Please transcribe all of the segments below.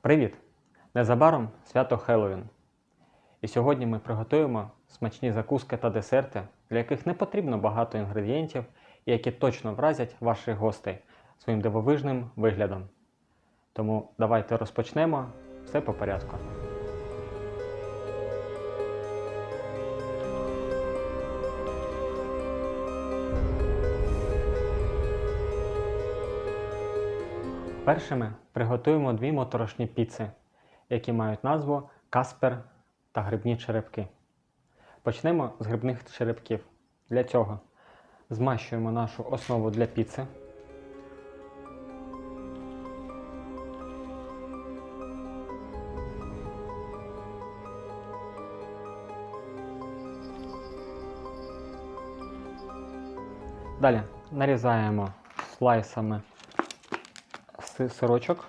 Привіт! Незабаром свято Хеллоуін. І сьогодні ми приготуємо смачні закуски та десерти, для яких не потрібно багато інгредієнтів і які точно вразять ваших гостей своїм дивовижним виглядом. Тому давайте розпочнемо все по порядку. Першими приготуємо дві моторошні піци, які мають назву Каспер та грибні черепки. Почнемо з грибних черепків. Для цього змащуємо нашу основу для піци. Далі нарізаємо слайсами сирочок.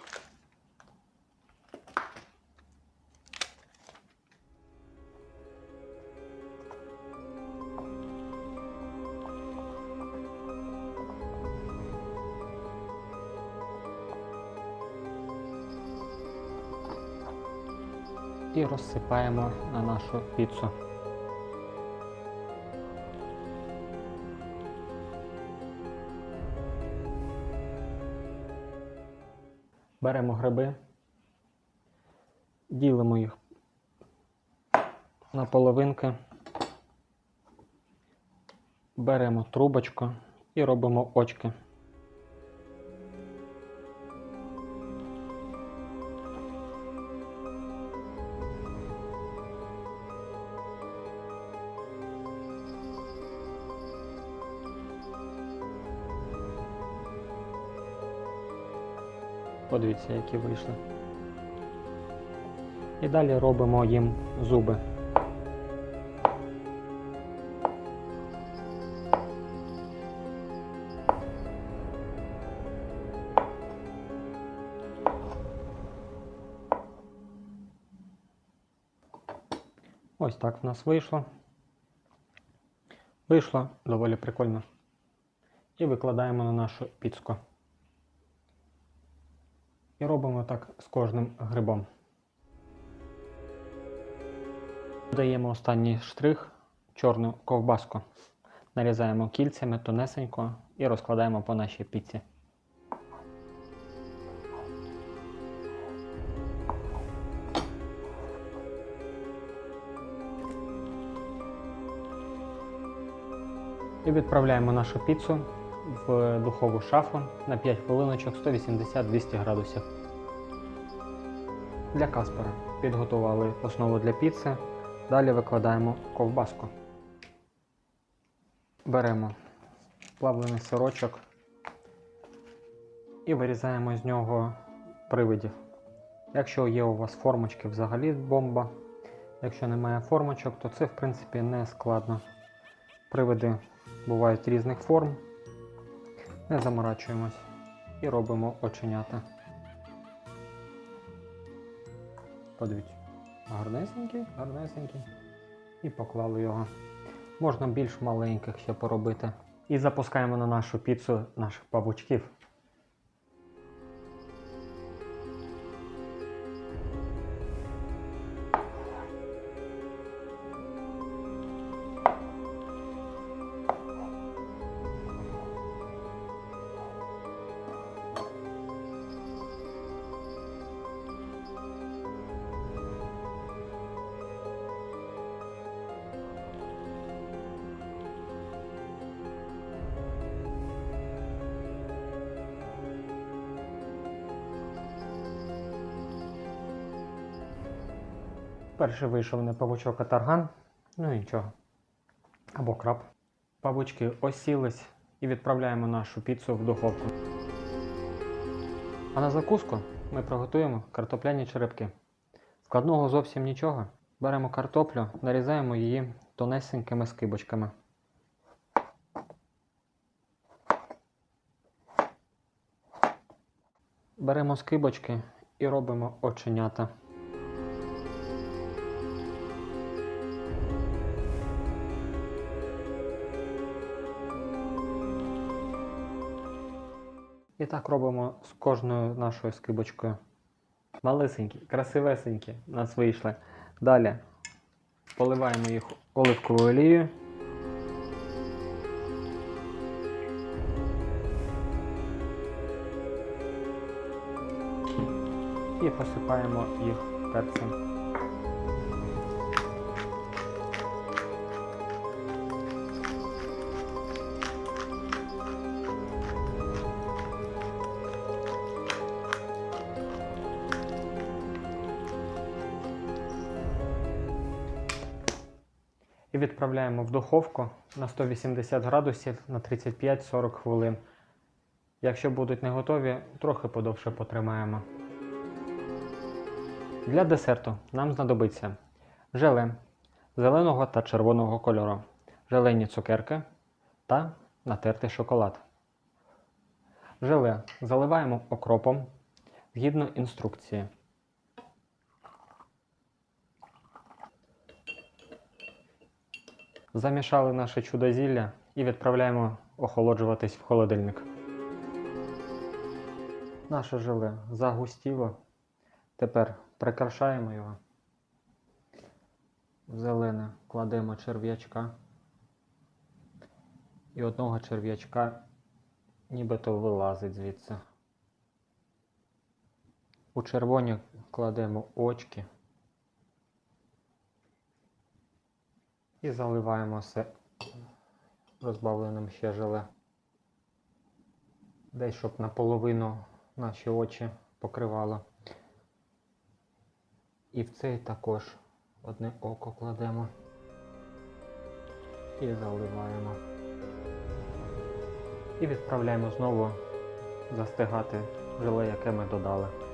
І розсипаємо на нашу піцу. Беремо гриби, ділимо їх на половинки, беремо трубочку і робимо очки. Подивіться, які вийшли. І далі робимо їм зуби. Ось так в нас вийшло. Вийшло доволі прикольно. І викладаємо на нашу піцку. І робимо так з кожним грибом. Додаємо останній штрих чорну ковбаску. Нарізаємо кільцями тонесенько і розкладаємо по нашій піці. І відправляємо нашу піцу в духову шафу на 5 хвилиночок 180-200 градусів. Для каспера підготували основу для піци. Далі викладаємо ковбаску. Беремо плавлений сирочок і вирізаємо з нього привидів. Якщо є у вас формочки, взагалі бомба. Якщо немає формочок, то це в принципі не складно. Привиди бувають різних форм. Не заморачуємось і робимо оченята. Подивіться. Гарнесенький, гарнесенький. І поклали його. Можна більш маленьких ще поробити. І запускаємо на нашу піцу наших павучків. Перший вийшов не павучок, а тарган. Ну нічого. Або краб. Павучки осілись і відправляємо нашу піцу в духовку. А на закуску ми приготуємо картопляні черепки. Складного зовсім нічого. Беремо картоплю, нарізаємо її тонесенькими скибочками. Беремо скибочки і робимо оченята. І так робимо з кожною нашою скибочкою. Малесенькі, красивесенькі у нас вийшли. Далі поливаємо їх оливковою олією. І посипаємо їх перцем. Відправляємо в духовку на 180 градусів на 35-40 хвилин. Якщо будуть не готові, трохи подовше потримаємо. Для десерту нам знадобиться желе зеленого та червоного кольору, желені цукерки та натертий шоколад. Желе заливаємо окропом згідно інструкції. Замішали наше чудо-зілля і відправляємо охолоджуватись в холодильник. Наше желе загустіло. Тепер прикрашаємо його. В зелене кладемо черв'ячка. І одного черв'ячка нібито вилазить звідси. У червоні кладемо очки. І заливаємо все розбавленим ще желе. Десь щоб наполовину наші очі покривало. І в цей також одне око кладемо і заливаємо. І відправляємо знову застигати желе, яке ми додали.